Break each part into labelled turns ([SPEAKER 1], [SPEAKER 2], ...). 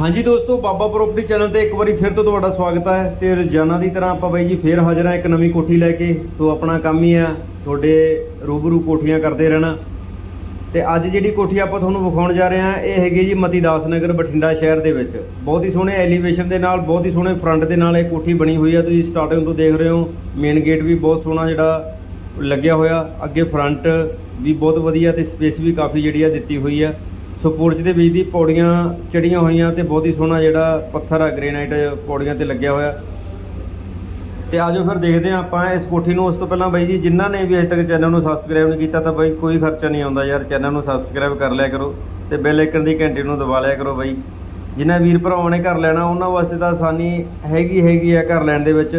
[SPEAKER 1] ਹਾਂਜੀ ਦੋਸਤੋ, ਬਾਬਾ property channel ਤੇ ਇੱਕ ਵਾਰੀ ਫਿਰ ਤੋਂ ਤੁਹਾਡਾ ਸਵਾਗਤ ਹੈ ਤੇ ਰੋਜ਼ਾਨਾ ਦੀ ਤਰ੍ਹਾਂ ਆਪਾਂ ਬਾਈ ਜੀ ਫੇਰ ਹਾਜ਼ਰ ਹਾਂ ਇੱਕ ਨਵੀਂ ਕੋਠੀ ਲੈ ਕੇ। ਸੋ ਆਪਣਾ ਕੰਮ ਹੀ ਆ, ਤੁਹਾਡੇ ਰੂਬਰੂ ਕੋਠੀਆਂ ਕਰਦੇ ਰਹਿਣਾ। ਤੇ ਅੱਜ ਜਿਹੜੀ ਕੋਠੀ ਆਪਾਂ ਤੁਹਾਨੂੰ ਵਿਖਾਉਣ ਜਾ ਰਹੇ ਹਾਂ, ਇਹ ਹੈਗੀ ਜੀ ਮਤੀ ਦਾਸ ਨਗਰ ਬਠਿੰਡਾ ਸ਼ਹਿਰ ਦੇ ਵਿੱਚ। ਬਹੁਤ ਹੀ ਸੋਹਣੇ ਐਲੀਵੇਸ਼ਨ ਦੇ ਨਾਲ, ਬਹੁਤ ਹੀ ਸੋਹਣੇ ਫਰੰਟ ਦੇ ਨਾਲ ਇਹ ਕੋਠੀ ਬਣੀ ਹੋਈ ਆ। ਤੁਸੀਂ ਸਟਾਰਟਿੰਗ ਤੋਂ ਦੇਖ ਰਹੇ ਹੋ ਮੇਨ ਗੇਟ ਵੀ ਬਹੁਤ ਸੋਹਣਾ ਜਿਹੜਾ ਲੱਗਿਆ ਹੋਇਆ। ਅੱਗੇ ਫਰੰਟ ਵੀ ਬਹੁਤ ਵਧੀਆ ਤੇ ਸਪੇਸ ਵੀ ਕਾਫੀ ਜਿਹੜੀ ਆ ਦਿੱਤੀ ਹੋਈ ਆ। ਸੋ ਪੋਰਚ ਦੇ ਵਿੱਚ ਦੀ ਪੌੜੀਆਂ ਚੜੀਆਂ ਹੋਈਆਂ ਤੇ ਬਹੁਤ ਹੀ ਸੋਹਣਾ ਜਿਹੜਾ ਪੱਥਰ ਆ, ਗ੍ਰੇਨਾਈਟ ਪੌੜੀਆਂ ਤੇ ਲੱਗਿਆ ਹੋਇਆ। ਤੇ ਆਜੋ ਫਿਰ ਦੇਖਦੇ ਹਾਂ ਆਪਾਂ ਇਸ ਕੋਠੀ ਨੂੰ। ਉਸ ਤੋਂ ਪਹਿਲਾਂ ਬਾਈ ਜੀ, ਜਿਨ੍ਹਾਂ ਨੇ ਵੀ ਅਜੇ ਤੱਕ ਚੈਨਲ ਨੂੰ ਸਬਸਕ੍ਰਾਈਬ ਨਹੀਂ ਕੀਤਾ ਤਾਂ ਬਾਈ ਕੋਈ ਖਰਚਾ ਨਹੀਂ ਆਉਂਦਾ ਯਾਰ। ਚੈਨਲ ਨੂੰ ਸਬਸਕ੍ਰਾਈਬ ਕਰ ਲਿਆ ਕਰੋ ਤੇ ਬੈਲ ਆਈਕਨ ਦੀ ਘੰਟੀ ਨੂੰ ਦਬਾ ਲਿਆ ਕਰੋ ਬਾਈ। ਜਿਨ੍ਹਾਂ ਵੀਰ ਭਰਾਵਾਂ ਨੇ ਘਰ ਲੈਣਾ, ਉਹਨਾਂ ਵਾਸਤੇ ਤਾਂ ਆਸਾਨੀ ਹੈਗੀ ਹੈਗੀ ਆ ਘਰ ਲੈਣ ਦੇ ਵਿੱਚ।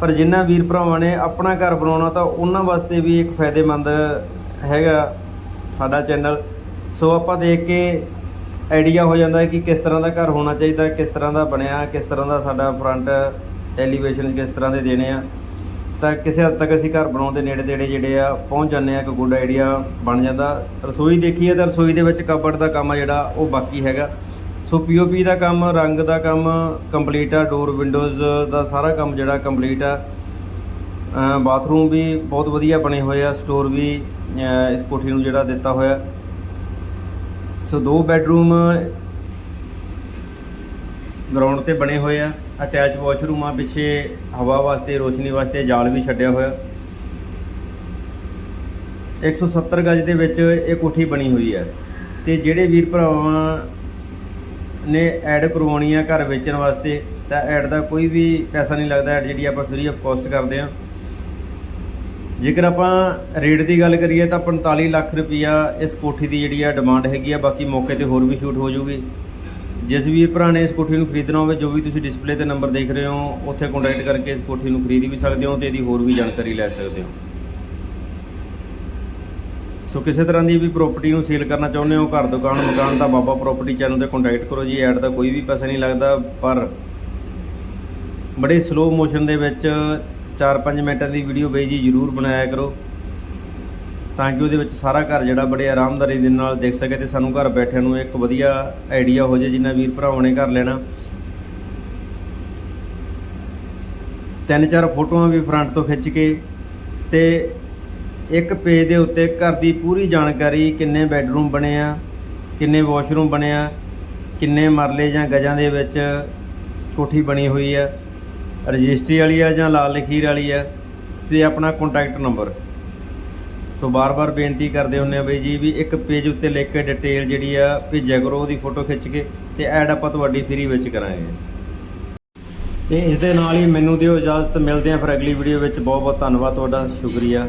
[SPEAKER 1] ਪਰ ਜਿਨ੍ਹਾਂ ਵੀਰ ਭਰਾਵਾਂ ਨੇ ਆਪਣਾ ਘਰ ਬਣਾਉਣਾ ਤਾਂ ਉਹਨਾਂ ਵਾਸਤੇ ਵੀ ਇੱਕ ਫਾਇਦੇਮੰਦ ਹੈਗਾ ਸਾਡਾ ਚੈਨਲ ਸੋ ਆਪਾਂ ਦੇਖ ਕੇ ਆਈਡੀਆ ਹੋ ਜਾਂਦਾ ਹੈ ਕਿ ਕਿਸ ਤਰ੍ਹਾਂ ਦਾ ਘਰ ਹੋਣਾ ਚਾਹੀਦਾ, ਕਿਸ ਤਰ੍ਹਾਂ ਦਾ ਬਣਿਆ, ਕਿਸ ਤਰ੍ਹਾਂ ਦਾ ਸਾਡਾ ਫਰੰਟ ਐਲੀਵੇਸ਼ਨ ਕਿਸ ਤਰ੍ਹਾਂ ਦੇ ਦੇਣੇ ਆ। ਤਾਂ ਕਿਸੇ ਹੱਦ ਤੱਕ ਅਸੀਂ ਘਰ ਬਣਾਉਣ ਦੇ ਨੇੜੇ ਤੇੜੇ ਜਿਹੜੇ ਆ, ਪਹੁੰਚ ਜਾਂਦੇ ਆ, ਇੱਕ ਗੁੱਡ ਆਈਡੀਆ ਬਣ ਜਾਂਦਾ। ਰਸੋਈ ਦੇਖੀਏ ਤਾਂ ਰਸੋਈ ਦੇ ਵਿੱਚ ਕਬੜ ਦਾ ਕੰਮ ਆ ਜਿਹੜਾ, ਉਹ ਬਾਕੀ ਹੈਗਾ। ਸੋ ਪੀਓਪੀ ਦਾ ਕੰਮ, ਰੰਗ ਦਾ ਕੰਮ ਕੰਪਲੀਟ ਆ ਡੋਰ ਵਿੰਡੋਜ਼ ਦਾ ਸਾਰਾ ਕੰਮ ਜਿਹੜਾ ਕੰਪਲੀਟ ਆ। ਬਾਥਰੂਮ ਵੀ ਬਹੁਤ ਵਧੀਆ ਬਣੇ ਹੋਏ ਆ ਸਟੋਰ ਵੀ ਇਸ ਕੋਠੀ ਨੂੰ ਜਿਹੜਾ ਦਿੱਤਾ ਹੋਇਆ। ਸੋ ਦੋ ਬੈਡਰੂਮ ਗਰਾਊਂਡ ਤੇ ਬਣੇ ਹੋਏ ਆ। ਅਟੈਚ ਵਾਸ਼ਰੂਮ ਆ, ਪਿੱਛੇ ਹਵਾ ਵਾਸਤੇ, ਰੋਸ਼ਨੀ ਵਾਸਤੇ ਜਾਲ ਵੀ ਛੱਡਿਆ ਹੋਇਆ। 170 ਗਜ ਦੇ ਵਿੱਚ ਇਹ ਕੋਠੀ ਬਣੀ ਹੋਈ ਹੈ ਤੇ ਜਿਹੜੇ ਵੀਰ ਭਰਾਵਾਂ ਨੇ ਐਡ ਕਰਵਾਉਣੀ ਆ ਘਰ ਵੇਚਣ ਵਾਸਤੇ, ਤਾਂ ਐਡ ਦਾ ਕੋਈ ਵੀ ਪੈਸਾ ਨਹੀਂ ਲੱਗਦਾ। ਐਡ ਜਿਹੜੀ ਆਪਾਂ ਫ੍ਰੀ ਆਫ ਕਾਸਟ ਕਰਦੇ ਆ। ਜੇਕਰ ਆਪਾਂ ਰੇਟ ਦੀ ਗੱਲ ਕਰੀਏ ਤਾਂ 45 ਲੱਖ ਰੁਪਈਆ ਇਸ ਕੋਠੀ ਦੀ ਜਿਹੜੀ ਆ ਡਿਮਾਂਡ ਹੈਗੀ ਆ, ਬਾਕੀ ਮੌਕੇ ਤੇ ਹੋਰ ਵੀ ਸ਼ੂਟ ਹੋ ਜੂਗੀ ਜਿਸ ਵੀਰ ਭਰਾ ਨੇ ਇਸ ਕੋਠੀ ਨੂੰ ਖਰੀਦਣਾ ਹੋਵੇ, ਜੋ ਵੀ ਤੁਸੀਂ ਡਿਸਪਲੇ ਤੇ ਨੰਬਰ ਦੇਖ ਰਹੇ ਹੋ, ਉੱਥੇ ਕੰਟੈਕਟ ਕਰਕੇ ਇਸ ਕੋਠੀ ਨੂੰ ਖਰੀਦ ਵੀ ਸਕਦੇ ਹੋ ਤੇ ਇਹਦੀ ਹੋਰ ਵੀ ਜਾਣਕਾਰੀ ਲੈ ਸਕਦੇ ਹੋ। ਸੋ ਕਿਸੇ ਤਰ੍ਹਾਂ ਦੀ ਵੀ ਪ੍ਰਾਪਰਟੀ ਨੂੰ ਸੇਲ ਕਰਨਾ ਚਾਹੁੰਦੇ ਹੋ, ਘਰ, ਦੁਕਾਨ, ਮਕਾਨ, ਤਾਂ ਬਾਬਾ ਪ੍ਰਾਪਰਟੀ ਚੈਨਲ ਤੇ ਕੰਟੈਕਟ ਕਰੋ ਜੀ ਐਡ ਦਾ ਕੋਈ ਵੀ ਪੈਸਾ ਨਹੀਂ ਲੱਗਦਾ, ਪਰ ਬੜੇ ਸਲੋ ਮੋਸ਼ਨ ਦੇ ਵਿੱਚ 4-5 ਮਿੰਟਾਂ ਦੀ ਵੀਡੀਓ ਬਈ ਜੀ ਜਰੂਰ ਬਣਾਇਆ ਕਰੋ, ਤਾਂ ਕਿ ਉਹਦੇ ਵਿੱਚ ਸਾਰਾ ਘਰ ਜਿਹੜਾ ਬੜੇ ਆਰਾਮਦਾਰੀ ਦੇ ਨਾਲ ਦੇਖ ਸਕੇ ਤੇ ਸਾਨੂੰ ਘਰ ਬੈਠਿਆਂ ਨੂੰ ਇੱਕ ਵਧੀਆ ਆਈਡੀਆ ਹੋ ਜਾਏ ਜਿੰਨਾ ਵੀਰ ਭਰਾਵਾਂ ਨੇ ਘਰ ਲੈਣਾ। ਤਿੰਨ ਚਾਰ ਫੋਟੋਆਂ ਵੀ ਫਰੰਟ ਤੋਂ ਖਿੱਚ ਕੇ ਤੇ ਇੱਕ ਪੇਜ ਦੇ ਉੱਤੇ ਘਰ ਦੀ ਪੂਰੀ ਜਾਣਕਾਰੀ ਕਿੰਨੇ ਬੈੱਡਰੂਮ ਬਣੇ ਆ, ਕਿੰਨੇ ਵਾਸ਼ਰੂਮ ਬਣੇ ਆ, ਕਿੰਨੇ ਮਰਲੇ ਜਾਂ ਗਜਾਂ ਦੇ ਵਿੱਚ ਕੋਠੀ ਬਣੀ ਹੋਈ ਆ। ਰਜਿਸਟਰੀ ਵਾਲੀ ਆ ਜਾਂ ਲਾਲ ਲਖੀਰ ਵਾਲੀ ਆ, ਤੇ ਆਪਣਾ ਕੰਟੈਕਟ ਨੰਬਰ ਸੋ ਬਾਰ-ਬਾਰ ਬੇਨਤੀ ਕਰਦੇ ਹੁੰਨੇ ਆ ਬਈ ਜੀ ਵੀ ਇੱਕ ਪੇਜ ਉੱਤੇ ਲਿਖ ਕੇ ਡਿਟੇਲ ਜਿਹੜੀ ਆ, ਭੇਜਿਆ ਕਰੋ ਉਹਦੀ ਫੋਟੋ ਖਿੱਚ ਕੇ ਤੇ ਐਡ ਆਪਾਂ ਤੁਹਾਡੀ ਫ੍ਰੀ ਵਿੱਚ ਕਰਾਂਗੇ। ਤੇ ਇਸ ਦੇ ਨਾਲ ਹੀ ਮੈਨੂੰ ਦਿਓ ਇਜਾਜ਼ਤ, ਮਿਲਦੇ ਆ ਫਿਰ ਅਗਲੀ ਵੀਡੀਓ ਵਿੱਚ। ਬਹੁਤ ਬਹੁਤ ਧੰਨਵਾਦ ਤੁਹਾਡਾ, ਸ਼ੁਕਰੀਆ।